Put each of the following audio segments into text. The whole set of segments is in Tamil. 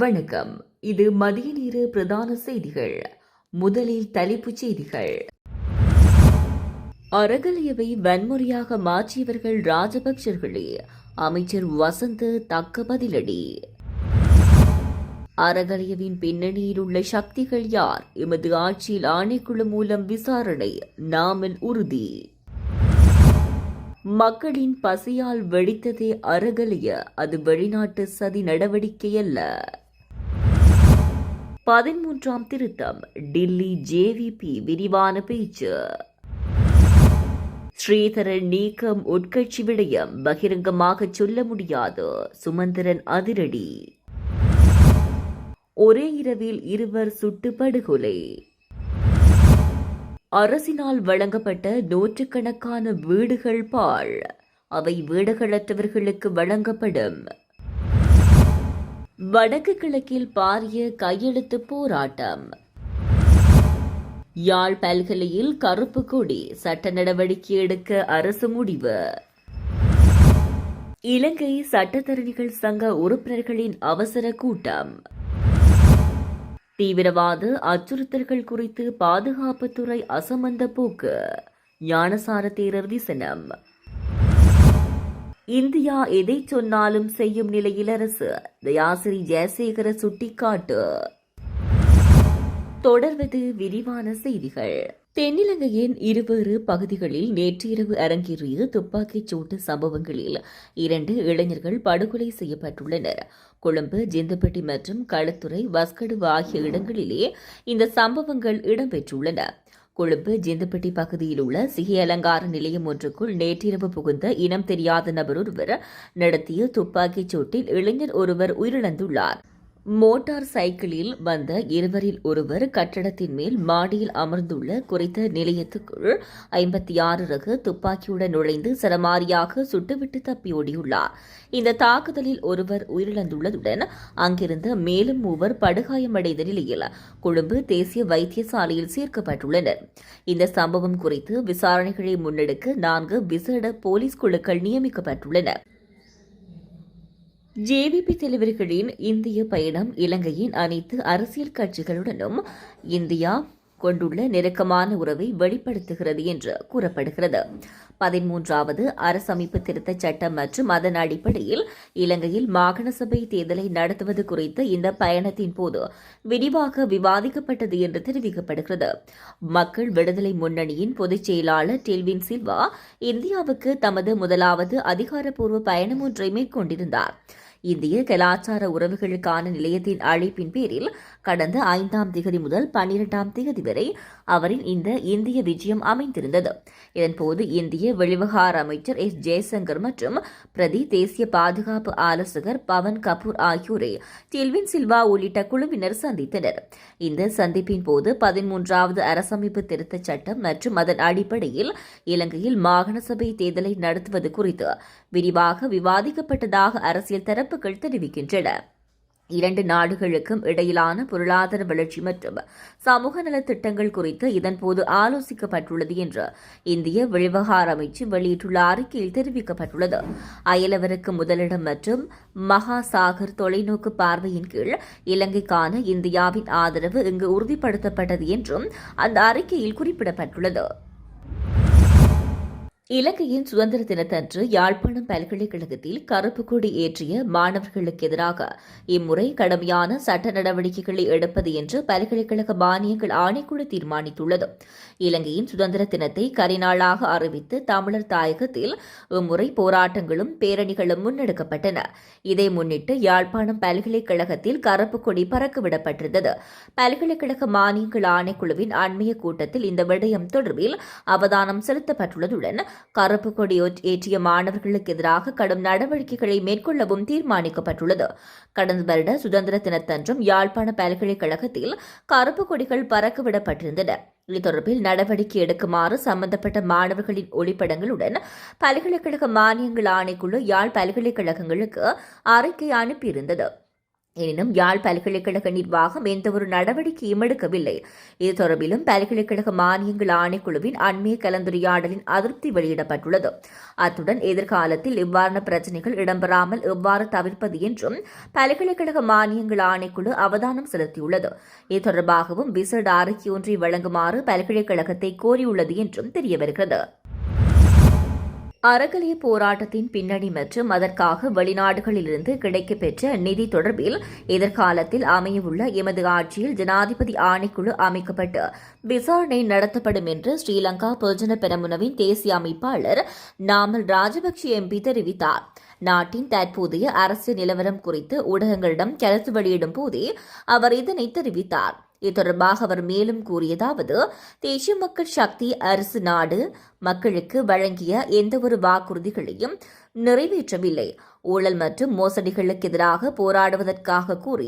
வணக்கம். இது மதிய நேர பிரதான செய்திகள். முதலில் தலைப்புச் செய்திகள். அறகலியவை வன்முறையாக மாற்றியவர்கள் ராஜபக்சர்களே அமைச்சர் வசந்த் தக்க பதிலடி. அறகலியவின் பின்னணியில் உள்ள சக்திகள் யார்? எமது ஆட்சியில் ஆணைக்குழு மூலம் விசாரணை நாமல் உறுதி. மக்களின் பசியால் வெடித்ததே அறகலிய அது வெளிநாட்டு சதி நடவடிக்கை அல்ல பதிமூன்றாம் திருத்தம். டில்லி ஜேவிபி விரிவான பேச்சு. ஸ்ரீதரன் நீக்கம் உட்கட்சி விடயம். பகிரங்கமாக சொல்ல முடியாது. சுமந்திரன் அதிரடி. ஒரே இரவில் இருவர் சுட்டு படுகொலை அரசினால் வழங்கப்பட்ட நூற்றுக்கணக்கான வீடுகள் பாழ். அவை வீடுகளற்றவர்களுக்கு வழங்கப்படும். வடக்கு கிழக்கில் பாரிய கையெழுத்து போராட்டம். யாழ் பல்கலையில் கருப்பு கொடி சட்ட நடவடிக்கை எடுக்க அரசு முடிவு. இலங்கை சட்டத்தரணிகள் சங்க உறுப்பினர்களின் அவசர கூட்டம். தீவிரவாத அச்சுறுத்தல்கள் குறித்து பாதுகாப்புத்துறை அசமந்த போக்கு. ஞானசார தேரர் விசனம். இந்தியா எதை சொன்னாலும் செய்யும் நிலையில் அரசு? தயாசிரி ஜெயசேகர சுட்டிக்காட்டு. தொடர்வது விரிவான செய்திகள். தென்னிலங்கையின் இருவேறு பகுதிகளில் நேற்றிரவு அரங்கேறிய துப்பாக்கிச் சூட்டு சம்பவங்களில் இரண்டு இளைஞர்கள் படுகொலை செய்யப்பட்டுள்ளனர். கொழும்பு ஜிந்தப்பட்டி மற்றும் களுத்துறை வஸ்கடு ஆகிய இடங்களிலே இந்த சம்பவங்கள் இடம்பெற்றுள்ளன. கொழும்பு ஜிந்துப்பட்டி பகுதியில் உள்ள சிகை அலங்கார நிலையம் ஒன்றுக்குள் நேற்றிரவு புகுந்த இனம் தெரியாத நபர் ஒருவர் நடத்திய துப்பாக்கிச் சூட்டில் இளைஞர் ஒருவர் உயிரிழந்துள்ளார். மோட்டார் சைக்கிளில் வந்த இருவரில் ஒருவர் கட்டடத்தின் மேல் மாடியில் அமர்ந்துள்ள குறித்த நிலையத்துக்குள் ஐம்பத்தி ஆறு ரக துப்பாக்கியுடன் நுழைந்து சரமாரியாக சுட்டுவிட்டு தப்பியோடியுள்ளார் இந்த தாக்குதலில் ஒருவர் உயிரிழந்துள்ளதுடன் அங்கிருந்த மேலும் மூவர் படுகாயமடைந்த நிலையில் கொழும்பு தேசிய வைத்தியசாலையில் சேர்க்கப்பட்டுள்ளனர். இந்த சம்பவம் குறித்து விசாரணைகளை முன்னெடுக்க நான்கு விசேட போலீஸ் குழுக்கள் நியமிக்கப்பட்டுள்ளன. ஜேவிபி தலைவர்களின் இந்திய பயணம் இலங்கையின் அனைத்து அரசியல் கட்சிகளுடனும் இந்தியா கொண்டுள்ள நெருக்கமான உறவை வெளிப்படுத்துகிறது என்று கூறப்படுகிறது. பதிமூன்றாவது அரசமைப்பு திருத்தச் சட்டம் மற்றும் அதன் அடிப்படையில் இலங்கையில் மாகாண சபை தேர்தலை நடத்துவது குறித்து இந்த பயணத்தின் போது விரிவாக விவாதிக்கப்பட்டது என்று தெரிவிக்கப்படுகிறது. மக்கள் விடுதலை முன்னணியின் பொதுச் செயலாளர் டெல்வின் சில்வா இந்தியாவுக்கு தமது முதலாவது அதிகாரப்பூர்வ பயணம் ஒன்றை மேற்கொண்டிருந்தார். இந்திய கலாச்சார உறவுகளுக்கான நிலையத்தின் அழைப்பின் பேரில் கடந்த ஐந்தாம் திகதி முதல் பன்னிரெண்டாம் திகதி வரை அவரின் இந்த இந்திய விஜயம் அமைந்திருந்தது. இதன்போது இந்திய வெளிவகார அமைச்சர் எஸ். ஜெய்சங்கர் மற்றும் பிரதி தேசிய பாதுகாப்பு ஆலோசகர் பவன் கபூர் ஆகியோரை டில்வின் சில்வா உள்ளிட்ட குழுவினர் சந்தித்தனர். இந்த சந்திப்பின் போது பதிமூன்றாவது அரசமைப்பு திருத்தச் சட்டம் மற்றும் அதன் அடிப்படையில் இலங்கையில் மாகாண சபை தேர்தலை நடத்துவது குறித்து விரிவாக விவாதிக்கப்பட்டதாக அரசியல் தரப்புகள் தெரிவிக்கின்றன. இரண்டு நாடுகளுக்கும் இடையிலான பொருளாதார வளர்ச்சி மற்றும் சமூக நலத் திட்டங்கள் குறித்து இதன்போது ஆலோசிக்கப்பட்டுள்ளது என்று இந்திய வெளிவகார அமைச்சு வெளியிட்டுள்ள அறிக்கையில் தெரிவிக்கப்பட்டுள்ளது. அயலவருக்கு முதலிடம் மற்றும் மகாசாகர் தொலைநோக்கு பார்வையின் கீழ் இலங்கைக்கான இந்தியாவின் ஆதரவு இங்கு உறுதிப்படுத்தப்பட்டது என்றும் அந்த அறிக்கையில் குறிப்பிடப்பட்டுள்ளது. இலங்கையின் சுதந்திர தினத்தன்று யாழ்ப்பாணம் பல்கலைக்கழகத்தில் கருப்பு கொடி ஏற்றிய மாணவர்களுக்கு எதிராக இம்முறை கடுமையான சட்ட நடவடிக்கைகளை எடுப்பது என்று பல்கலைக்கழக மானியங்கள் ஆணைக்குழு தீர்மானித்துள்ளது. இலங்கையின் சுதந்திர தினத்தை கரிநாளாக அறிவித்து தமிழர் தாயகத்தில் இம்முறை போராட்டங்களும் பேரணிகளும் முன்னெடுக்கப்பட்டன. இதை முன்னிட்டு யாழ்ப்பாணம் பல்கலைக்கழகத்தில் கருப்பு கொடி பறக்கவிடப்பட்டிருந்தது. பல்கலைக்கழக மானியங்கள் ஆணைக்குழுவின் அண்மைய கூட்டத்தில் இந்த விடயம் தொடர்பில் அவதானம் செலுத்தப்பட்டுள்ளதுடன் கருப்பு கொடி ஏற்றிய மாணவர்களுக்கு எதிராக கடும் நடவடிக்கைகளை மேற்கொள்ளவும் தீர்மானிக்கப்பட்டுள்ளது. கடந்த வருட சுதந்திர தினத்தன்றும் யாழ்ப்பாண பல்கலைக்கழகத்தில் கருப்பு கொடிகள் பறக்கவிடப்பட்டிருந்தன. இது தொடர்பில் நடவடிக்கை எடுக்குமாறு சம்பந்தப்பட்ட மாணவர்களின் ஒளிப்படங்களுடன் பல்கலைக்கழக மானியங்கள் ஆணைக்குழு யாழ் பல்கலைக்கழகங்களுக்கு அறிக்கை அனுப்பியிருந்தது. எனினும் யாழ் பல்கலைக்கழக நிர்வாகம் எந்தவொரு நடவடிக்கையும் எடுக்கவில்லை. இது தொடர்பிலும் பல்கலைக்கழக மானியங்கள் ஆணைக்குழுவின் அண்மைய கலந்துரையாடலின் அதிருப்தி வெளியிடப்பட்டுள்ளது. அத்துடன் எதிர்காலத்தில் இவ்வாறான பிரச்சினைகள் இடம்பெறாமல் எவ்வாறு தவிர்ப்பது என்றும் பல்கலைக்கழக மானியங்கள் ஆணைக்குழு அவதானம் செலுத்தியுள்ளது. இது தொடர்பாகவும் விசேட அறிக்கை ஒன்றை வழங்குமாறு பல்கலைக்கழகத்தை கோரியுள்ளது என்றும் தெரியவருகிறது. அறகலிய போராட்டத்தின் பின்னணி மற்றும் அதற்காக வெளிநாடுகளிலிருந்து கிடைக்கப்பெற்ற நிதி தொடர்பில் எதிர்காலத்தில் அமையவுள்ள எமது ஆட்சியில் ஜனாதிபதி ஆணைக்குழு அமைக்கப்பட்டு விசாரணை நடத்தப்படும் என்று ஸ்ரீலங்கா பொதுஜன பெரமுனவின் தேசிய அமைப்பாளர் நாமல் ராஜபக்ஷ எம்பி தெரிவித்தார். நாட்டின் தற்போதைய அரசு நிலவரம் குறித்து ஊடகங்களிடம் கருத்து வெளியிடும் போதே அவர் இதனை தெரிவித்தார். இது தொடர்பாக அவர் மேலும் கூறியதாவது தேசிய மக்கள் சக்தி அரசு நாடு மக்களுக்கு வழங்கிய எந்தவொரு வாக்குறுதிகளையும் நிறைவேற்றவில்லை. ஊழல் மற்றும் மோசடிகளுக்கு எதிராக போராடுவதற்காக கூறி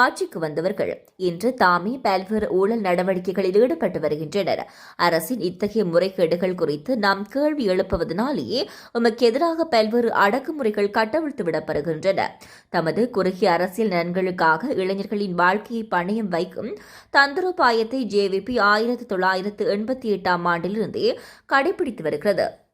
ஆட்சிக்கு வந்தவர்கள் இன்று தாமே பல்வேறு ஊழல் நடவடிக்கைகளில் ஈடுபட்டு வருகின்றனர். அரசின் இத்தகைய முறைகேடுகள் குறித்து நாம் கேள்வி எழுப்புவதனாலேயே உமக்கு எதிராக பல்வேறு அடக்குமுறைகள் கட்டவிழ்த்து விடப்படுகின்றன. தமது குறுகிய அரசியல் நலன்களுக்காக இளைஞர்களின் வாழ்க்கையை பணயம் வைக்கும் தந்திரோபாயத்தை ஜேவிபி ஆயிரத்தி தொள்ளாயிரத்து எண்பத்தி எட்டாம் ஆண்டிலிருந்தே கடைபிடித்து வருகிறது.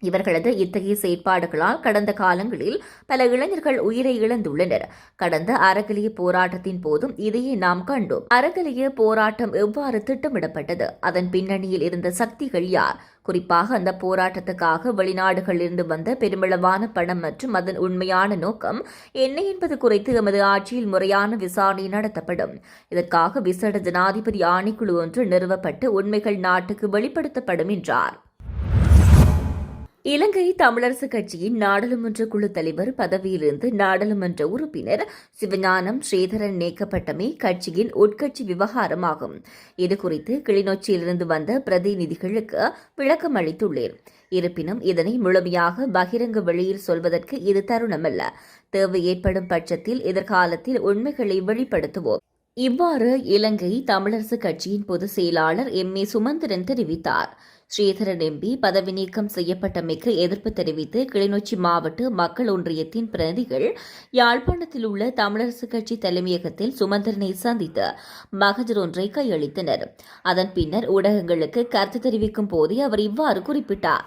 இவர்களது இத்தகைய செயற்பாடுகளால் கடந்த காலங்களில் பல இளைஞர்கள் உயிரை இழந்துள்ளனர். கடந்த அறகலிய போராட்டத்தின் போதும் இதையே நாம் கண்டோம். அறகலிய போராட்டம் எவ்வாறு திட்டமிடப்பட்டது? அதன் பின்னணியில் இருந்த சக்திகள் யார்? குறிப்பாக அந்த போராட்டத்துக்காக வெளிநாடுகளிலிருந்து வந்த பெருமளவான பணம் மற்றும் அதன் உண்மையான நோக்கம் என்ன என்பது குறித்து எமது ஆட்சியில் முறையான விசாரணை நடத்தப்படும். இதற்காக விசேட ஜனாதிபதி ஆணைக்குழு ஒன்று நிறுவப்பட்டு உண்மைகள் நாட்டுக்கு வெளிப்படுத்தப்படும் என்றார். இலங்கை தமிழரசுக் கட்சியின் நாடாளுமன்ற குழு தலைவர் பதவியிலிருந்து நாடாளுமன்ற உறுப்பினர் சிவஞானம் ஸ்ரீதரன் நீக்கப்பட்டமே கட்சியின் உட்கட்சி விவகாரமாகும். இதுகுறித்து கிளிநொச்சியிலிருந்து வந்த பிரதிநிதிகளுக்கு விளக்கம் அளித்துள்ளேன். இருப்பினும் இதனை முழுமையாக பகிரங்க வெளியில் சொல்வதற்கு இது தருணமல்ல. தேவை ஏற்படும் பட்சத்தில் எதிர்காலத்தில் உண்மைகளை வெளிப்படுத்துவோம். இவ்வாறு இலங்கை தமிழரசுக் கட்சியின் பொதுச் செயலாளர் எம் ஏ சுமந்திரன் தெரிவித்தார். ஸ்ரீதரன் எம்பி பதவி நீக்கம் செய்யப்பட்டமைக்கு எதிர்ப்பு தெரிவித்து கிளிநொச்சி மாவட்ட மக்கள் ஒன்றியத்தின் பிரதிகள் யாழ்ப்பாணத்தில் உள்ள தமிழரசுக் கட்சி தலைமையகத்தில் சுமந்திரனை சந்தித்து மகஜர் ஒன்றை கையளித்தனர். அதன் பின்னர் ஊடகங்களுக்கு கருத்து தெரிவிக்கும் போதே அவர் இவ்வாறு குறிப்பிட்டார்.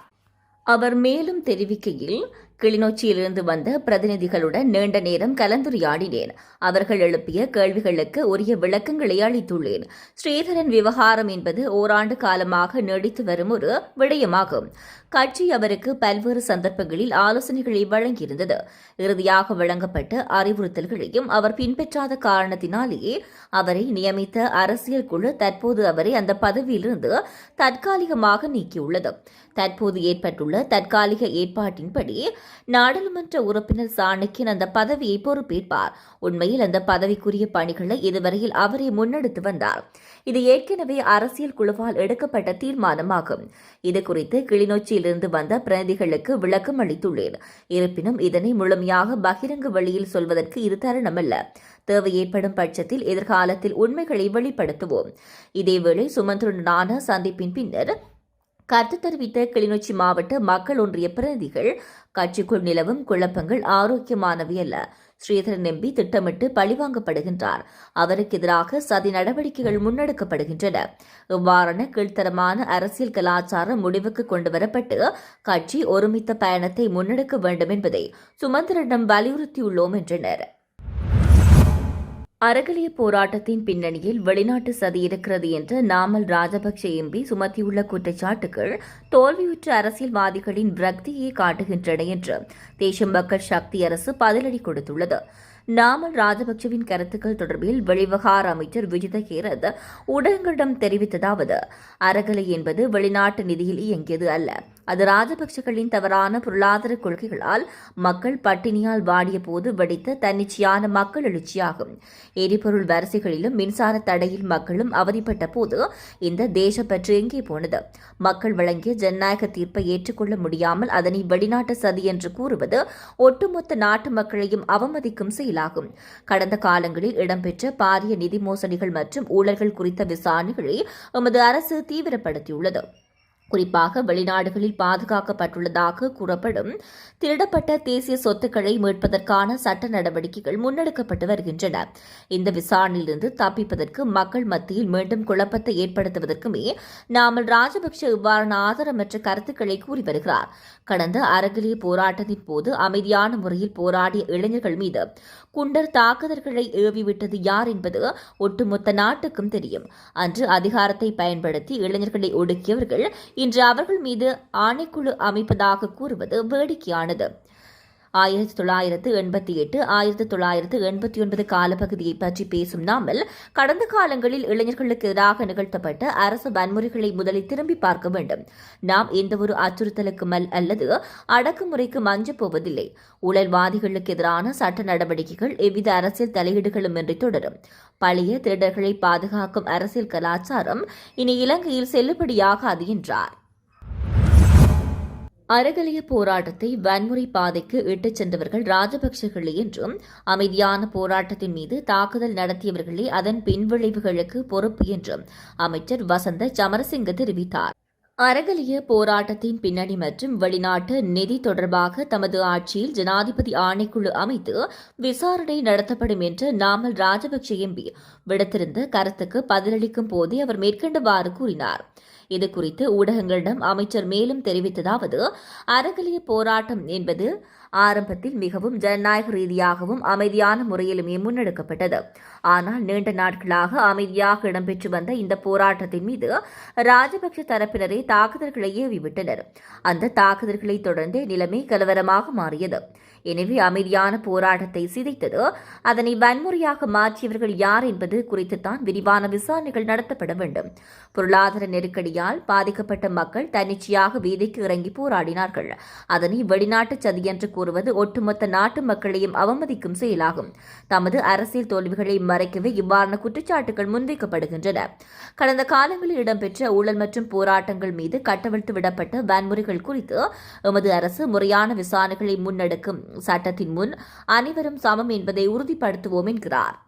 அவர் மேலும் தெரிவிக்கையில் கிளிநொச்சியிலிருந்து வந்த பிரதிநிதிகளுடன் நீண்ட நேரம் கலந்துரையாடினேன். அவர்கள் எழுப்பிய கேள்விகளுக்கு உரிய விளக்கங்களை அளித்துள்ளேன். ஸ்ரீதரன் விவகாரம் என்பது ஓராண்டு காலமாக நீடித்து வரும் ஒரு விடயமாகும். கட்சி அவருக்கு பல்வேறு சந்தர்ப்பங்களில் ஆலோசனைகளை வழங்கியிருந்தது. இறுதியாக வழங்கப்பட்ட அறிவுறுத்தல்களையும் அவர் பின்பற்றாத காரணத்தினாலேயே அவரை நியமித்த அரசியல் குழு தற்போது அவரை அந்த பதவியிலிருந்து தற்காலிகமாக நீக்கியுள்ளது. தற்போது ஏற்பட்டுள்ள தற்காலிக ஏற்பாட்டின்படி நாடாளுமன்ற உறுப்பினர் சாணக்கியன் அந்த பதவியை பொறுப்பேற்பார். உண்மையில் அந்த பதவிக்குரிய பணிகளை இதுவரையில் அவரே முன்னெடுத்து வந்தார். இது ஏற்கனவே அரசியல் குழுவால் எடுக்கப்பட்ட தீர்மானமாகும். இது குறித்து கிளிநொச்சியிலிருந்து வந்த பிரதிநிதிகளுக்கு விளக்கம் அளித்துள்ளேன். இருப்பினும் இதனை முழுமையாக பகிரங்க வழியில் சொல்வதற்கு இது தருணமல்ல. தேவை ஏற்படும் பட்சத்தில் எதிர்காலத்தில் உண்மைகளை வெளிப்படுத்துவோம். இதேவேளை சுமந்திரனான சந்திப்பின் பின்னர் கருத்து தெரிவித்த கிளிநொச்சி மாவட்ட மக்கள் ஒன்றிய பிரதிநிதிகள் கட்சிக்குள் நிலவும் குழப்பங்கள் ஆரோக்கியமானவை அல்ல. ஸ்ரீதரன் எம்பி திட்டமிட்டு பழிவாங்கப்படுகின்றார் அவருக்கு எதிராக சதி நடவடிக்கைகள் முன்னெடுக்கப்படுகின்றன. இவ்வாறான கீழ்த்தரமான அரசியல் கலாச்சாரம் முடிவுக்கு கொண்டுவரப்பட்டு கட்சி ஒருமித்த பயணத்தை முன்னெடுக்க வேண்டும் என்பதை சுமந்திரனிடம் வலியுறுத்தியுள்ளோம் என்றனர். அறகலிய போராட்டத்தின் பின்னணியில் வெளிநாட்டு சதி இருக்கிறது என்று நாமல் ராஜபக்சே எம்பி சுமத்தியுள்ள குற்றச்சாட்டுகள் தோல்வியுற்ற அரசியல்வாதிகளின் விரக்தியை காட்டுகின்றன என்று தேசம் மக்கள் சக்தி அரசு பதிலடி கொடுத்துள்ளது. நாமல் ராஜபக்சவின் கருத்துக்கள் தொடர்பில் வெளிவகார அமைச்சர் விஜித கேரத் ஊடகங்களிடம் தெரிவித்ததாவது அறகலை என்பது வெளிநாட்டு நிதியில் இயங்கியது அல்ல. அது ராஜபக்சகளின் தவறான பொருளாதார கொள்கைகளால் மக்கள் பட்டினியால் வாடிய போது வெடித்த தன்னிச்சையான மக்கள் எழுச்சியாகும். எரிபொருள் வரிசைகளிலும் மின்சார தடையில் மக்களும் அவதிப்பட்ட போது இந்த தேசப்பற்று எங்கே போனது? மக்கள் வழங்கிய ஜனநாயக தீர்ப்பை ஏற்றுக்கொள்ள முடியாமல் அதனை வெளிநாட்டு சதி என்று கூறுவது ஒட்டுமொத்த நாட்டு மக்களையும் அவமதிக்கும் செயல் செயலாகும் கடந்த காலங்களில் இடம்பெற்ற பாரிய நிதி மோசடிகள் மற்றும் ஊழல்கள் குறித்த விசாரணைகளை எமது அரசு தீவிரப்படுத்தியுள்ளது. குறிப்பாக வெளிநாடுகளில் பாதுகாக்கப்பட்டுள்ளதாக கூறப்படும் திருடப்பட்ட தேசிய சொத்துக்களை மீட்பதற்கான சட்ட நடவடிக்கைகள் முன்னெடுக்கப்பட்டு வருகின்றன. இந்த விசாரணையிலிருந்து தப்பிப்பதற்கு மக்கள் மத்தியில் மீண்டும் குழப்பத்தை ஏற்படுத்துவதற்குமே நாமல் ராஜபக்ஷ இவ்வாறான ஆதாரமற்ற கருத்துக்களை கூறி வருகிறார். கடந்த அரகிலிய போராட்டத்தின் போது அமைதியான முறையில் போராடிய இளைஞர்கள் மீது குண்டர் தாக்குதல்களை ஏவிவிட்டது யார் என்பது ஒட்டுமொத்த நாட்டுக்கும் தெரியும். அன்று அதிகாரத்தை பயன்படுத்தி இளைஞர்களை ஒடுக்கியவர்கள் இன்று அவர்கள் மீது ஆணைக்குழு அமைப்பதாக கூறுவது வேடிக்கையானது. ஆயிரத்தி தொள்ளாயிரத்து எண்பத்தி எட்டு ஆயிரத்தி தொள்ளாயிரத்து எண்பத்தி ஒன்பது காலப்பகுதியை பற்றி பேசும் நாமல் கடந்த காலங்களில் இளைஞர்களுக்கு எதிராக நிகழ்த்தப்பட்ட அரசு வன்முறைகளை முதலில் திரும்பி பார்க்க வேண்டும். நாம் எந்தவொரு அச்சுறுத்தலுக்கு மல் அல்லது அடக்குமுறைக்கு மஞ்சப் போவதில்லை. ஊழல்வாதிகளுக்கு எதிரான சட்ட நடவடிக்கைகள் எவ்வித அரசியல் தலையீடுகளுமின்றி தொடரும். பழைய திருடர்களை பாதுகாக்கும் அரசியல் கலாச்சாரம் இனி இலங்கையில் செல்லுபடியாகாது என்றார். அறகலிய போராட்டத்தை வன்முறை பாதைக்கு இட்டுச் சென்றவர்கள் ராஜபக்சர்களே என்றும் அமைதியான போராட்டத்தின் மீது தாக்குதல் நடத்தியவர்களே அதன் பின்விளைவுகளுக்கு பொறுப்பு என்றும் அமைச்சர் வசந்த சமரசிங்க தெரிவித்தார். அறகலிய போராட்டத்தின் பின்னணி மற்றும் வெளிநாட்டு நிதி தொடர்பாக தமது ஆட்சியில் ஜனாதிபதி ஆணைக்குழு அமைத்து விசாரணை நடத்தப்படும் என்று நாமல் ராஜபக்சே எம்பி விடுத்திருந்த கருத்துக்கு பதிலளிக்கும் போதே அவர் மேற்கண்டவாறு கூறினார். இதுகுறித்து ஊடகங்களிடம் அமைச்சர் மேலும் தெரிவித்ததாவது அறகலிய போராட்டம் என்பது ஆரம்பத்தில் மிகவும் ஜனநாயக ரீதியாகவும் அமைதியான முறையிலுமே முன்னெடுக்கப்பட்டது. ஆனால் நீண்ட நாட்களாக அமைதியாக இடம்பெற்று வந்த இந்த போராட்டத்தின் மீது ராஜபக்ஷ தரப்பினரே தாக்குதல்களை ஏவிவிட்டனர். அந்த தாக்குதல்களை தொடர்ந்து நிலைமை கலவரமாக மாறியது. எனவே அமைதியான போராட்டத்தை சிதைத்தது. அதனை வன்முறையாக மாற்றியவர்கள் யார் என்பது குறித்துத்தான் விரிவான விசாரணைகள் நடத்தப்பட வேண்டும். பொருளாதார நெருக்கடியால் பாதிக்கப்பட்ட மக்கள் தன்னிச்சையாக வீதிக்கு இறங்கி போராடினார்கள். அதனை வெளிநாட்டு சதி என்று கூறுவது ஒட்டுமொத்த நாட்டு மக்களையும் அவமதிக்கும் செயலாகும். தமது அரசியல் தோல்விகளை மறைக்கவே இவ்வாறான குற்றச்சாட்டுகள் முன்வைக்கப்படுகின்றன. கடந்த காலங்களில் இடம்பெற்ற ஊழல் மற்றும் போராட்டங்கள் மீது கட்டவிழ்த்து விடப்பட்ட வன்முறைகள் குறித்து எமது அரசு முறையான விசாரணைகளை முன்னெடுக்கும் சட்டத்தின் முன் அனைவரும் சமம் என்பதை உறுதிப்படுத்துவோம் என்கிறார்.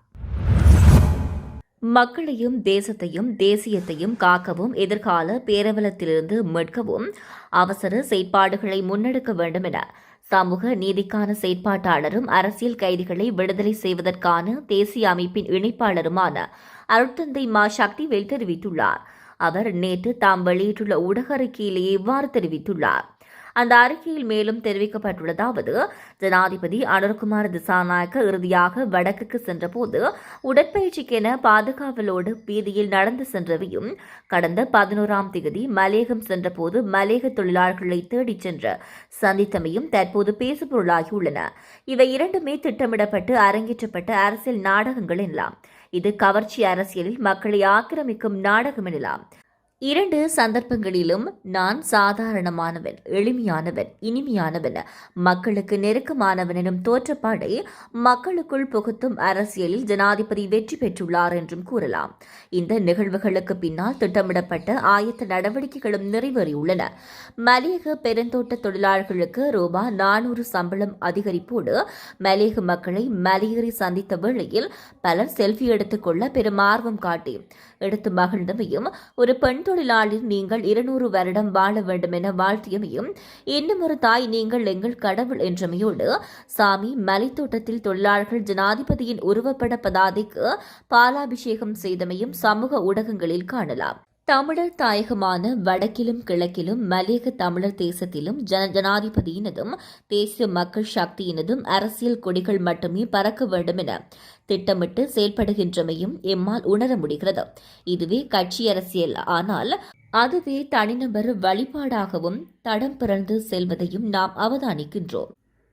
மக்களையும் தேசத்தையும் தேசியத்தையும் காக்கவும் எதிர்கால பேரவலத்திலிருந்து மீட்கவும் அவசர செயற்பாடுகளை முன்னெடுக்க வேண்டும் என சமூக நீதிக்கான செயற்பாட்டாளரும் அரசியல் கைதிகளை விடுதலை செய்வதற்கான தேசிய அமைப்பின் இணைப்பாளருமான அருட்தந்தை மா. சக்திவேல் தெரிவித்துள்ளார். அவர் நேற்று தாம் வெளியிட்டுள்ள ஊடக அறிக்கையிலேயே இவ்வாறு தெரிவித்துள்ளார். அந்த அறிக்கையில் மேலும் தெரிவிக்கப்பட்டுள்ளதாவது ஜனாதிபதி அனுர்குமார் திசாநாயக்க இறுதியாக வடக்குக்கு சென்றபோது உடற்பயிற்சிக்கென பாதுகாவலோடு வீதியில் நடந்து சென்றவையும் கடந்த பதினோராம் தேதி மலேகம் சென்றபோது மலேக தொழிலாளர்களை தேடிச் சென்று சந்தித்தமையும் தற்போது பேசுபொருளாகியுள்ளன. இவை இரண்டுமே திட்டமிடப்பட்டு அரங்கேற்றப்பட்ட அரசியல் நாடகங்கள் எனலாம். இது கவர்ச்சி அரசியலில் மக்களை ஆக்கிரமிக்கும் நாடகம் எனலாம். இரண்டு சந்தர்ப்பங்களிலும் நான் சாதாரணமானவன் எளிமையானவன் இனிமையானவன். மக்களுக்கு நெருக்கமானவன் எனும் தோற்றப்பாடை மக்களுக்குள் புகுத்தும் அரசியலில் ஜனாதிபதி வெற்றி பெற்றுள்ளார் என்றும் கூறலாம். இந்த நிகழ்வுகளுக்கு பின்னால் திட்டமிடப்பட்ட ஆயத்த நடவடிக்கைகளும் நிறைவேறியுள்ளன. மலையக பெருந்தோட்ட தொழிலாளர்களுக்கு ரூபாய் நானூறு சம்பளம் அதிகரிப்போடு மலையக மக்களை மலையேறி சந்தித்த வேளையில் பலர் செல்ஃபி எடுத்துக்கொள்ள பெரும் ஆர்வம் காட்டி எடுத்து மகிழ்ந்தமையும் ஒரு பெண் தொழிலாளி நீங்கள் இருநூறு வருடம் வாழ வேண்டும் என வாழ்த்தியமையும் இன்னும் ஒரு தாய் நீங்கள் எங்கள் கடவுள் என்றமையோடு சாமி மலைத்தோட்டத்தில் தொழிலாளர்கள் ஜனாதிபதியின் உருவப்பட பதாதைக்கு பாலாபிஷேகம் செய்தமையும் சமூக ஊடகங்களில் காணலாம். தமிழர் தாயகமான வடக்கிலும் கிழக்கிலும் மலையக தமிழர் தேசத்திலும் ஜன ஜனாதிபதியினதும் தேசிய மக்கள் சக்தியினதும் அரசியல் கொடிகள் மட்டுமே பறக்க வேண்டும் என திட்டமிட்டு செயல்படுகின்றமையும் எம்மால் உணர முடிகிறது. இதுவே கட்சி அரசியல். ஆனால் அதுவே தனிநபர் வழிபாடாகவும் தடம் பிறந்து செல்வதையும் நாம் அவதானிக்கின்றோம்.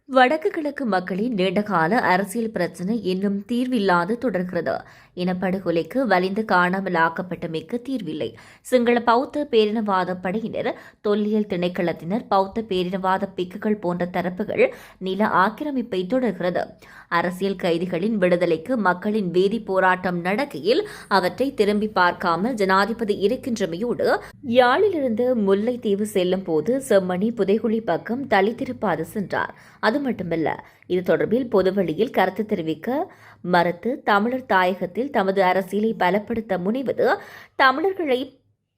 வடக்கு கிழக்கு மக்களின் நீண்டகால அரசியல் பிரச்சினை இன்னும் தீர்வில்லாது தொடர்கிறது. இனப்படுகொலைக்கு வலிந்து காணாமல் ஆக்கப்பட்டமைக்கு தீர்வில்லை. சிங்கள பௌத்த பேரினவாத படையினர் தொல்லியல் திணைக்களத்தினர் பௌத்த பேரினவாத பிக்குகள் போன்ற தரப்புகள் நில ஆக்கிரமிப்பை தொடர்கிறது. அரசியல் கைதிகளின் விடுதலைக்கு மக்களின் வேதி போராட்டம் நடக்கையில் அவற்றை திரும்பி பார்க்காமல் ஜனாதிபதி இருக்கின்றமையோடு யாழிலிருந்து முல்லைத்தீவு செல்லும் போது செம்மணி புதைகுழி பக்கம் தலைதிருப்பாது சென்றார். அது மட்டுமல்ல இது தொடர்பில் பொதுவெளியில் கருத்து தெரிவிக்க மறுத்து தமிழர் தாயகத்தில் தமது அரசியலை பலப்படுத்த முனைவது தமிழர்களை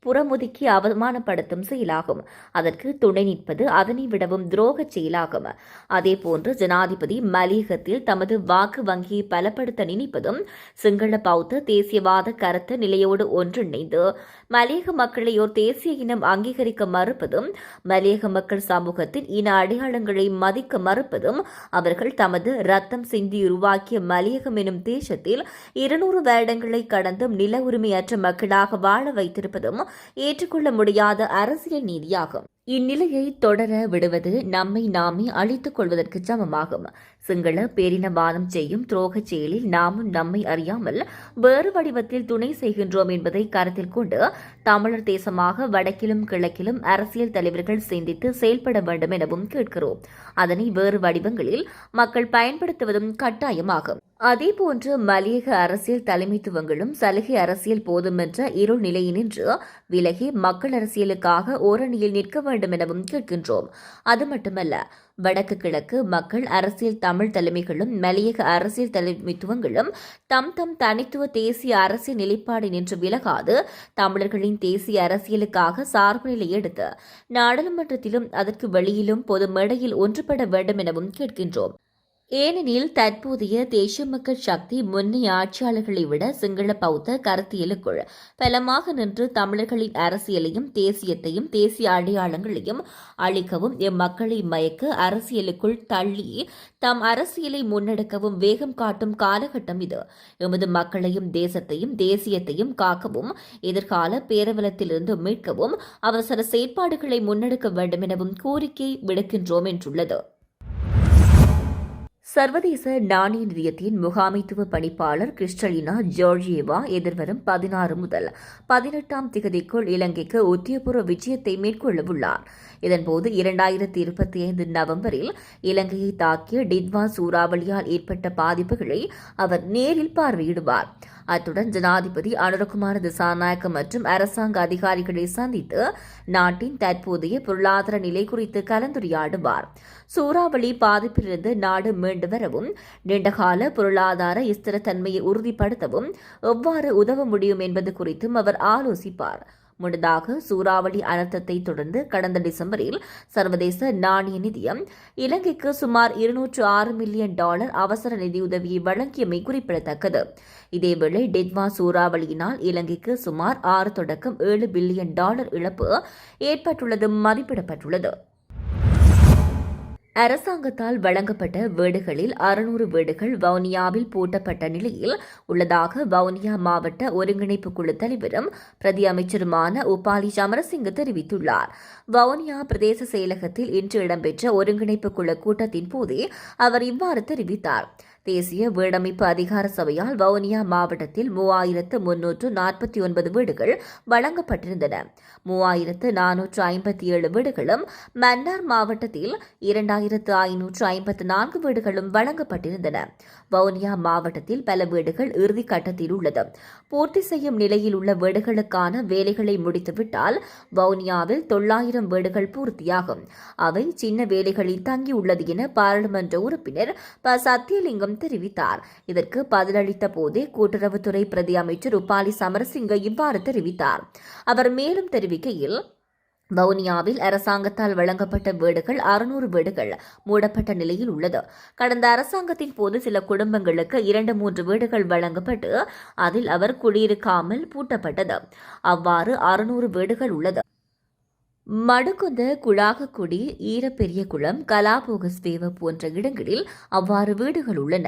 புறமுதுக்கி அவமானப்படுத்தும் செயலாகும். அதற்கு துணை நிற்பது அதனை விடவும் துரோகச் செயலாகும். அதேபோன்று ஜனாதிபதி மலியகத்தில் தமது வாக்கு வங்கியை பலப்படுத்த நினைப்பதும் சிங்கள பௌத்த தேசியவாத கருத்து நிலையோடு ஒன்றிணைந்து மலையக மக்களை தேசிய இனம் அங்கீகரிக்க மறுப்பதும் மலையக மக்கள் சமூகத்தின் இன அடையாளங்களை மதிக்க மறுப்பதும் அவர்கள் தமது ரத்தம் சிந்தி உருவாக்கிய மலையகம் எனும் தேசத்தில் இருநூறு வருடங்களை கடந்தும் நில உரிமையற்ற மக்களாக வாழ வைத்திருப்பதும் ஏற்றுக்கொள்ள முடியாத அரசியல் நீதியாகும். இந்நிலையை தொடர விடுவது நம்மை நாமே அழித்துக் கொள்வதற்கு சமமாகும். சிங்கள பேரினவாதம் செய்யும் துரோகச் செயலில் நாமும் நம்மை அறியாமல் வேறு வடிவத்தில் துணை செய்கின்றோம் என்பதை கருத்தில் கொண்டு தமிழர் தேசமாக வடக்கிலும் கிழக்கிலும் அரசியல் தலைவர்கள் சிந்தித்து செயல்பட வேண்டும் எனவும் கேட்கிறோம். அதனை வேறு வடிவங்களில் மக்கள் பயன்படுத்துவதும் கட்டாயமாகும். அதேபோன்று மலையக அரசியல் தலைமைத்துவங்களும் சலுகை அரசியல் போதுமென்ற இருள் நிலையினின்று விலகி மக்கள் அரசியலுக்காக ஓரணியில் நிற்க வேண்டும் எனவும் கேட்கின்றோம். அது மட்டுமல்ல வடக்கு கிழக்கு மக்கள் அரசியல் தமிழ் தலைமைகளும் மலையக அரசியல் தலைமைத்துவங்களும் தம் தம் தனித்துவ தேசிய அரசியல் நிலைப்பாடு நின்று விலகாது. தமிழர்களின் தேசிய அரசியலுக்காக சார்பு நிலை எடுத்து நாடாளுமன்றத்திலும் அதற்கு வெளியிலும் பொது மேடையில் ஒன்றுபட வேண்டும் எனவும் கேட்கின்றோம். ஏனெனில் தற்போதைய தேசிய மக்கள் சக்தி முன்னைய ஆட்சியாளர்களை விட சிங்கள பௌத்த கருத்தியலுக்குள் பலமாக நின்று தமிழர்களின் அரசியலையும் தேசியத்தையும் தேசிய அடையாளங்களையும் அழிக்கவும் இம்மக்களை மயக்க அரசியலுக்குள் தள்ளி தம் அரசியலை முன்னெடுக்கவும் வேகம் காட்டும் காலகட்டம் இது. எமது மக்களையும் தேசத்தையும் தேசியத்தையும் காக்கவும் எதிர்கால பேரவலத்திலிருந்து மீட்கவும் அவசர செயற்பாடுகளை முன்னெடுக்க வேண்டும் எனவும் கோரிக்கை விடுக்கின்றோம் என்றுள்ளது. சர்வதேச நாணய நிதியத்தின் முகாமைத்துவ பணிப்பாளர் கிறிஸ்டலினா ஜோர்ஜியேவா எதிர்வரும் பதினாறு முதல் பதினெட்டாம் திகதிக்குள் இலங்கைக்கு உத்தியபூர்வ விஜயத்தை மேற்கொள்ளவுள்ளார். இதன்போது இரண்டாயிரத்தி இருபத்தி ஐந்து நவம்பரில் இலங்கையை தாக்கிய டிட்வா சூறாவளியால் ஏற்பட்ட பாதிப்புகளை அவர் நேரில் பார்வையிடுவார். அத்துடன் ஜனாதிபதி அனுரகுமார திசாநாயக்க மற்றும் அரசாங்க அதிகாரிகளை சந்தித்து நாட்டின் தற்போதைய பொருளாதார நிலை குறித்து கலந்துரையாடுவார். சூறாவளி பாதிப்பிலிருந்து நாடு மீண்டு வரவும் நீண்டகால பொருளாதார ஸ்திரத்தன்மையை உறுதிப்படுத்தவும் எவ்வாறு உதவ முடியும் என்பது குறித்தும் அவர் ஆலோசிப்பார். முன்னதாக சூறாவளி அனர்த்தத்தை தொடர்ந்து கடந்த டிசம்பரில் சர்வதேச நாணய நிதியம் இலங்கைக்கு சுமார் இருநூற்று ஆறு மில்லியன் டாலர் அவசர நிதியுதவியை வழங்கியமை குறிப்பிடத்தக்கது. இதேவேளை டெட்வா சூறாவளியினால் இலங்கைக்கு சுமார் ஆறு தொடக்கம் ஏழு பில்லியன் டாலர் இழப்பு ஏற்பட்டுள்ளது மதிப்பிடப்பட்டுள்ளது. அரசாங்கத்தால் வழங்கப்பட்ட வீடுகளில் அறுநூறு வீடுகள் வவுனியாவில் பூட்டப்பட்ட நிலையில் உள்ளதாக வவுனியா மாவட்ட ஒருங்கிணைப்பு குழு தலைவரும் பிரதி அமைச்சருமான உபாலி சமரசிங்க தெரிவித்துள்ளார். வவுனியா பிரதேச செயலகத்தில் இன்று இடம்பெற்ற ஒருங்கிணைப்பு குழு கூட்டத்தின் போதே அவர் இவ்வாறு தெரிவித்தார். தேசிய வீடமைப்பு அதிகார சபையால் வவுனியா மாவட்டத்தில் மூவாயிரத்து முன்னூற்று நாற்பத்தி ஒன்பது வீடுகள் வழங்கப்பட்டிருந்தன. மூவாயிரத்து நானூற்று ஐம்பத்தி ஏழு வீடுகளும் மன்னார் மாவட்டத்தில் இரண்டாயிரத்து ஐநூற்று ஐம்பத்து நான்கு வீடுகளும் வழங்கப்பட்டிருந்தன. வவுனியா மாவட்டத்தில் பல வீடுகள் இறுதிக்கட்டத்தில் உள்ளது. பூர்த்தி செய்யும் நிலையில் உள்ள வீடுகளுக்கான வேலைகளை முடித்துவிட்டால் வவுனியாவில் தொள்ளாயிரம் வீடுகள் பூர்த்தியாகும். அவை சின்ன வேலைகளில் தங்கியுள்ளது என பாராளுமன்ற உறுப்பினர் ப. சத்தியலிங்கம் தெரிவித்தார். இதற்கு பதிலளித்த போதே கூட்டுறவுத்துறை பிரதி அமைச்சர் உபாலி சமரசிங்க இவ்வாறு தெரிவித்தார். அவர் மேலும் தெரிவிக்கையில் வவுனியாவில் அரசாங்கத்தால் வழங்கப்பட்ட வீடுகள் அறுநூறு வீடுகள் மூடப்பட்ட நிலையில் உள்ளது. கடந்த அரசாங்கத்தின் போது சில குடும்பங்களுக்கு இரண்டு மூன்று வீடுகள் வழங்கப்பட்டு அதில் அவர் குடியிருக்காமல் பூட்டப்பட்டது. அவ்வாறு அறுநூறு வீடுகள் உள்ளது. மடுக்குந்த குழாகக்குடி ஈரப்பெரிய குளம் கலாபோகஸ்வேவ போன்ற இடங்களில் அவ்வாறு வீடுகள் உள்ளன.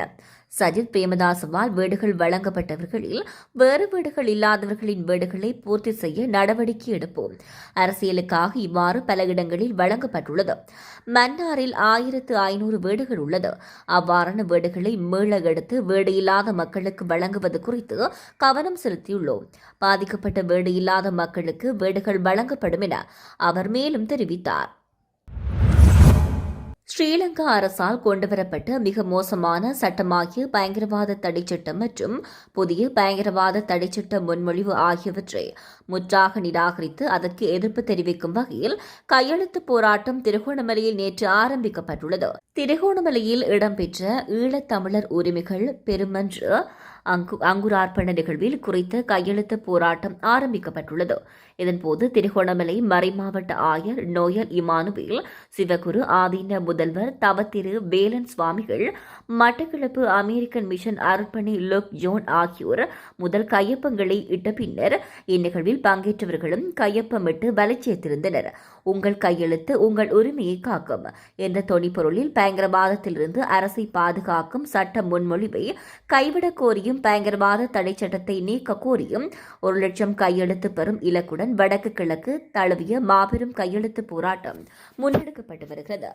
சஜித் பிரேமதாசவால் வீடுகள் வழங்கப்பட்டவர்களில் வேறு வீடுகள் இல்லாதவர்களின் வீடுகளை பூர்த்தி செய்ய நடவடிக்கை எடுப்போம். அரசியலுக்காக இவ்வாறு பல இடங்களில் வழங்கப்பட்டுள்ளது. மன்னாரில் ஆயிரத்து ஐநூறு வீடுகள் உள்ளது. அவ்வாறான வீடுகளை மீள எடுத்து வீடு இல்லாத மக்களுக்கு வழங்குவது குறித்து கவனம் செலுத்தியுள்ளோம். பாதிக்கப்பட்ட வீடு இல்லாத மக்களுக்கு வீடுகள் வழங்கப்படும் என அவர் மேலும் தெரிவித்தார். ஸ்ரீலங்கா அரசால் கொண்டுவரப்பட்ட மிக மோசமான சட்டமாகிய பயங்கரவாத தடைச்சட்டம் மற்றும் புதிய பயங்கரவாத தடைச்சட்ட முன்மொழிவு ஆகியவற்றை முற்றாக நிராகரித்து அதற்கு எதிர்ப்பு தெரிவிக்கும் வகையில் கையெழுத்து போராட்டம் திருகோணமலையில் நேற்று ஆரம்பிக்கப்பட்டுள்ளது. திருகோணமலையில் இடம்பெற்ற ஈழத்தமிழர் உரிமைகள் பெருமன்று அங்கு அங்குரார்ப்பண நிகழ்வில் குறித்த கையெழுத்து போராட்டம் ஆரம்பிக்கப்பட்டுள்ளது. இதன்போது திருகோணமலை மறைமாவட்ட ஆயர் நோயல் இமானுவேல் சிவகுரு ஆதீன முதல்வர் தவத்திரு வேலன் சுவாமிகள் மட்டக்களப்பு அமெரிக்கன் மிஷன் அர்ப்பணி லுக் ஜோன் ஆகியோர் முதல் கையொப்பங்களை இட்ட பின்னர் இந்நிகழ்வில் பங்கேற்றவர்களும் கையொப்பமிட்டு வலைச்சேர்த்திருந்தனர். உங்கள் கையெழுத்து உங்கள் உரிமையை காக்கும். என்ற தொனிப்பொருளில் பயங்கரவாதத்திலிருந்து அரசை பாதுகாக்கும் சட்ட முன்மொழிவை கைவிடக் கோரியும் பயங்கரவாத தடை சட்டத்தை நீக்க கோரியும் ஒரு லட்சம் கையெழுத்து பெறும் இலக்குடன் வடக்கு கிழக்கு தழுவிய மாபெரும் கையெழுத்து போராட்டம் முன்னெடுக்கப்பட்டு வருகிறது.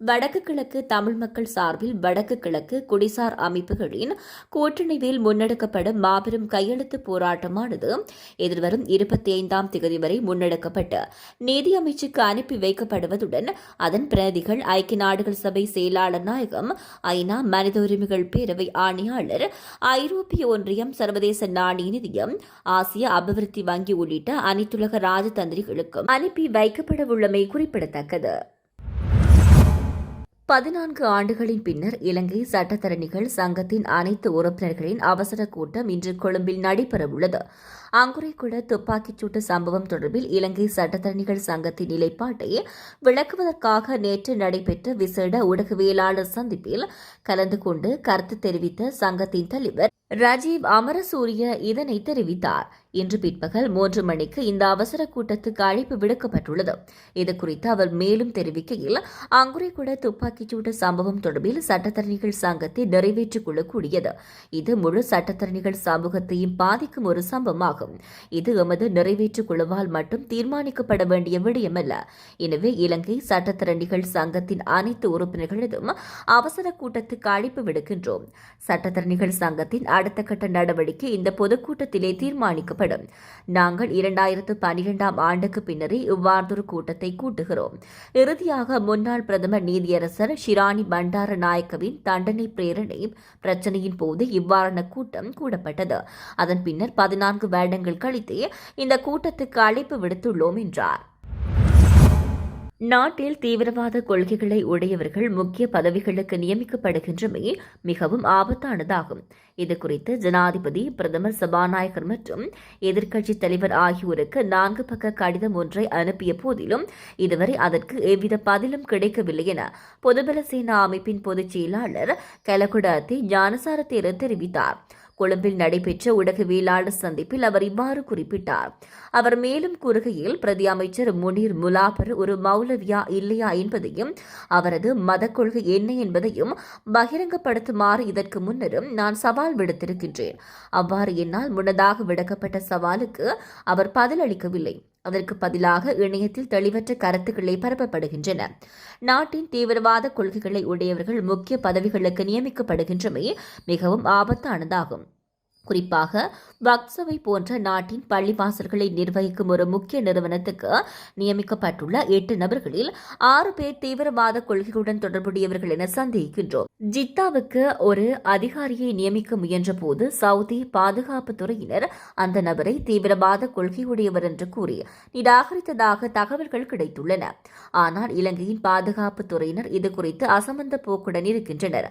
வடக்கு கிழக்கு தமிழ் மக்கள் சார்பில் வடக்கு கிழக்கு குடிசார் அமைப்புகளின் கூட்டணிவில் முன்னெடுக்கப்படும் மாபெரும் கையெழுத்து போராட்டமானது எதிர்வரும் இருபத்தி ஐந்தாம் தேதி வரை முன்னெடுக்கப்பட்டு நீதியமைச்சுக்கு அனுப்பி வைக்கப்படுவதுடன் அதன் பிரதிகள் ஐக்கிய நாடுகள் சபை செயலாளர் நாயகம் ஐநா மனித உரிமைகள் பேரவை ஆணையாளர் ஐரோப்பிய ஒன்றியம் சர்வதேச நாணய நிதியம் ஆசிய அபிவிருத்தி வங்கி உள்ளிட்ட அனைத்துலக ராஜதந்திரிகளுக்கும் அனுப்பி வைக்கப்படவுள்ளமை குறிப்பிடத்தக்கது. பதினான்கு ஆண்டுகளின் பின்னர் இலங்கை சட்டத்தரணிகள் சங்கத்தின் அனைத்து உறுப்பினர்களின் அவசர கூட்டம் இன்று கொழும்பில் நடைபெறவுள்ளது. அங்குரைக்குட துப்பாக்கிச் சூட்டு சம்பவம் தொடர்பில் இலங்கை சட்டத்தரணிகள் சங்கத்தின் நிலைப்பாட்டை விளக்குவதற்காக நேற்று நடைபெற்ற விசேட ஊடகவியலாளர் சந்திப்பில் கலந்து கொண்டு கருத்து தெரிவித்த சங்கத்தின் தலைவர் ராஜீவ் அமரசூரிய இதனை தெரிவித்தார். இன்று பிற்பகல் மூன்று மணிக்கு இந்த அவசர கூட்டத்துக்கு அழைப்பு விடுக்கப்பட்டுள்ளது. இதுகுறித்து அவர் மேலும் தெரிவிக்கையில் அங்குரைக்குட துப்பாக்கிச்சூட்டு சம்பவம் தொடர்பில் சட்டத்தரணிகள் சங்கத்தை நிறைவேற்றிக் கொள்ளக்கூடியது. இது முழு சட்டத்தரணிகள் சமூகத்தையும் பாதிக்கும் ஒரு சம்பவமாகும். இது எமது நிறைவேற்றுக் குழுவால் மட்டும் தீர்மானிக்கப்பட வேண்டிய விடயமல்ல. எனவே இலங்கை சட்டத்தரணிகள் சங்கத்தின் அனைத்து உறுப்பினர்களிடம் அவசர கூட்டத்துக்கு அழைப்பு விடுக்கின்றோம். சட்டத்தரணிகள் சங்கத்தின் அடுத்த கட்ட நடவடிக்கை இந்த பொதுக்கூட்டத்திலே தீர்மானிக்கப்படும். நாங்கள் இரண்டாயிரத்து பனிரெண்டாம் ஆண்டுக்கு பின்னரே இவ்வாறொரு கூட்டத்தை கூட்டுகிறோம். இறுதியாக முன்னாள் பிரதமர் நீதியரசர் ஷிராணி பண்டார நாயக்கவின் தண்டனை பிரேரணை பிரச்சனையின் போது இவ்வாறான கூட்டம் கூடப்பட்டது. அதன் பின்னர் பதினான்கு வருடங்கள் கழித்தே இந்த கூட்டத்துக்கு அழைப்பு விடுத்துள்ளோம் என்றார். நாட்டில் தீவிரவாத கொள்கைகளை உடையவர்கள் முக்கிய பதவிகளுக்கு நியமிக்கப்படுகின்றமை மிகவும் ஆபத்தானதாகும். இதுகுறித்து ஜனாதிபதி பிரதமர் சபாநாயகர் மற்றும் எதிர்க்கட்சித் தலைவர் ஆகியோருக்கு நான்கு பக்க கடிதம் ஒன்றை அனுப்பிய போதிலும் இதுவரை அதற்கு எவ்வித பதிலும் கிடைக்கவில்லை என பொதுபல சேனா அமைப்பின் பொதுச் செயலாளர் கலகுடாத்தி ஞானசார தேரர் தெரிவித்தார். கொழும்பில் நடைபெற்ற ஊடகவியலாளர் சந்திப்பில் அவர் இவ்வாறு குறிப்பிட்டார். அவர் மேலும் கூறுகையில் பிரதி அமைச்சர் முனீர் முலாபர் ஒரு மௌலவியா இல்லையா என்பதையும் அவரது மத கொள்கை என்ன என்பதையும் பகிரங்கப்படுத்துமாறு இதற்கு முன்னரும் நான் சவால் விடுத்திருக்கின்றேன். அவ்வாறு என்னால் முன்னதாக விடுக்கப்பட்ட சவாலுக்கு அவர் பதிலளிக்கவில்லை. அதற்கு பதிலாக இணையத்தில் தெளிவற்ற கருத்துக்களை பரப்பப்படுகின்றன. நாட்டின் தீவிரவாத கொள்கைகளை உடையவர்கள் முக்கிய பதவிகளுக்கு நியமிக்கப்படுகின்றமை மிகவும் ஆபத்தானதாகும். குறிப்பாக வக்சவை போன்ற நாட்டின் பள்ளிவாசல்களை நிர்வகிக்கும் ஒரு முக்கிய நிறுவனத்துக்கு நியமிக்கப்பட்டுள்ள எட்டு நபர்களில் ஆறு பேர் தீவிரவாத கொள்கைகளுடன் தொடர்புடையவர்கள் என சந்தேகிக்கின்றோம். ஜித்தாவுக்கு ஒரு அதிகாரியை நியமிக்க முயன்றபோது சவுதி பாதுகாப்பு துறையினர் அந்த நபரை தீவிரவாத கொள்கையுடையவர் என்று கூறி நிராகரித்ததாக தகவல்கள் கிடைத்துள்ளன. ஆனால் இலங்கையின் பாதுகாப்பு துறையினர் இதுகுறித்து அசமந்த போக்குடன் இருக்கின்றனர்.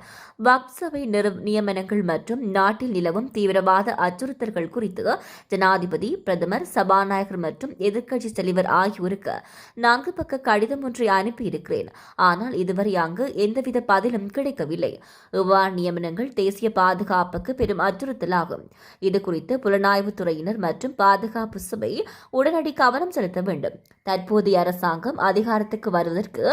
வக்சவை நியமனங்கள் மற்றும் நாட்டில் நிலவும் தீவிரவாத அச்சுறுத்தல்கள் குறித்து ஜனாதிபதி பிரதமர் சபாநாயகர் மற்றும் எதிர்க்கட்சித் தலைவர் ஆகியோருக்கு நான்கு பக்க கடிதம் ஒன்றை அனுப்பியிருக்கிறேன். ஆனால் இதுவரை அங்கு எந்தவித பதிலும் கிடைக்கவில்லை. இவ்வாறு நியமனங்கள் தேசிய பாதுகாப்புக்கு பெரும் அச்சுறுத்தலாகும் இதுகுறித்து புலனாய்வு துறையினர் மற்றும் பாதுகாப்பு சபை உடனடி கவனம் செலுத்த வேண்டும். தற்போதைய அரசாங்கம் அதிகாரத்துக்கு வருவதற்கு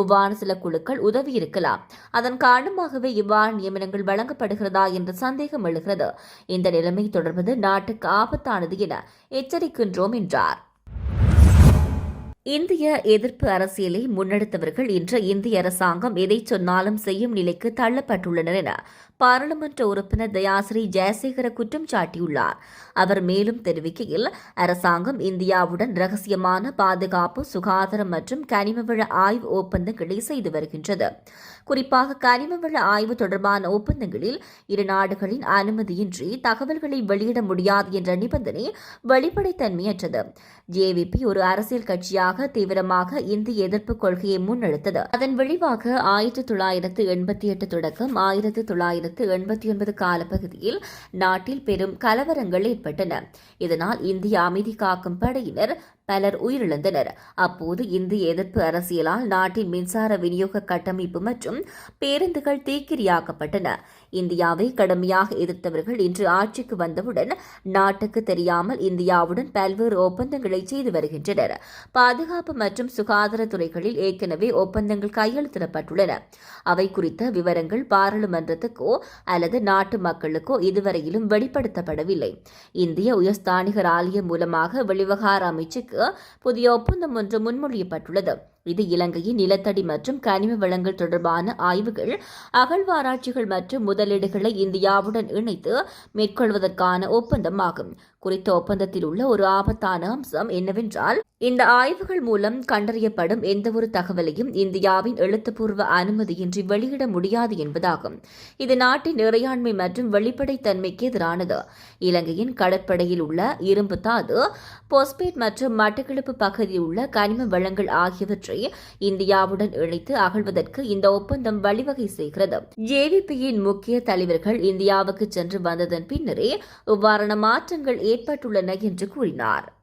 இவ்வாறு சில குழுக்கள் உதவி இருக்கலாம். அதன் காரணமாகவே இவ்வாறு நியமனங்கள் வழங்கப்படுகிறதா என்ற சந்தேகம் எழுகிறது. இந்த நிலைமை தொடர்வது நாட்டுக்கு ஆபத்தானது என எச்சரிக்கின்றோம் என்றார். இந்திய எதிர்ப்பு அரசியலை முன்னெடுத்தவர்கள் இன்று இந்திய அரசாங்கம் எதை சொன்னாலும் செய்யும் நிலைக்கு தள்ளப்பட்டுள்ளனர் என பாராளுமன்ற உறுப்பினர் தயாசிரி ஜெயசேகர குற்றம் சாட்டியுள்ளார். அவர் மேலும் தெரிவிக்கையில் அரசாங்கம் இந்தியாவுடன் ரகசியமான பாதுகாப்பு சுகாதாரம் மற்றும் கனிமவள ஆய்வு ஒப்பந்தங்களை செய்து வருகின்றது. குறிப்பாக கனிமவள ஆய்வு தொடர்பான ஒப்பந்தங்களில் இரு நாடுகளின் அனுமதியின்றி தகவல்களை வெளியிட முடியாது என்ற நிபந்தனை வெளிப்படைத்தன்மையற்றது. ஜேவிபி ஒரு அரசியல் கட்சியாக தீவிரமாக இந்திய எதிர்ப்பு கொள்கையை முன்னெடுத்தது. அதன் விளைவாக ஆயிரத்தி தொள்ளாயிரத்து எண்பத்தி எட்டு தொடக்கம் ஆயிரத்தி தொள்ளாயிரத்து தொள்ளாயிரத்து எண்பத்தி ஒன்பது காலப்பகுதியில் நாட்டில் பெரும் கலவரங்கள் ஏற்பட்டன. இதனால் இந்திய அமைதி காக்கும் படையினர் பலர் உயிரிழந்தனர். அப்போது இந்திய எதிர்ப்பு அரசியலால் நாட்டின் மின்சார விநியோக கட்டமைப்பு மற்றும் பேருந்துகள் தீக்கிரியாக்கப்பட்டன. இந்தியாவை கடுமையாக எதிர்த்தவர்கள் இன்று ஆட்சிக்கு வந்தவுடன் நாட்டுக்கு தெரியாமல் இந்தியாவுடன் பல்வேறு ஒப்பந்தங்களை செய்து வருகின்றனர். பாதுகாப்பு மற்றும் சுகாதாரத்துறைகளில் ஏற்கனவே ஒப்பந்தங்கள் கையெழுத்திடப்பட்டுள்ளன. அவை குறித்த விவரங்கள் பாராளுமன்றத்துக்கோ அல்லது நாட்டு மக்களுக்கோ இதுவரையிலும் வெளிப்படுத்தப்படவில்லை. இந்திய உயர்ஸ்தானிகர் ஆலயம் மூலமாக வெளிவகார அமைச்சுக்கு புதிய ஒப்பந்தம் ஒன்று முன்மொழியப்பட்டுள்ளது. இது இலங்கையின் நிலத்தடி மற்றும் கனிம வளங்கள் தொடர்பான ஆய்வுகள் அகழ்வாராய்ச்சிகள் மற்றும் முதலீடுகளை இந்தியாவுடன் இணைத்து மேற்கொள்வதற்கான ஒப்பந்தம் ஆகும் குறித்த ஒப்பந்தத்தில் உள்ள ஒரு ஆபத்தான அம்சம் என்னவென்றால் இந்த ஆய்வுகள் மூலம் கண்டறியப்படும் எந்தவொரு தகவலையும் இந்தியாவின் எழுத்துப்பூர்வ அனுமதியின்றி வெளியிட முடியாது என்பதாகும். இது நாட்டின் இறையாண்மை மற்றும் வெளிப்படைத்தன்மைக்கு எதிரானது. இலங்கையின் கடற்படையில் உள்ள இரும்பு தாது பொஸ்பேட் மற்றும் மட்டக்களப்பு பகுதியில் உள்ள கனிம வளங்கள் ஆகியவற்றை இந்தியாவுடன் இணைத்து அகழ்வதற்கு இந்த ஒப்பந்தம் வழிவகை செய்கிறது. ஜேவிபியின் முக்கிய தலைவர்கள் இந்தியாவுக்கு சென்று வந்ததன் பின்னரே இவ்வாறான மாற்றங்கள் ஏற்பட்டுள்ளன என்று கூறினார்.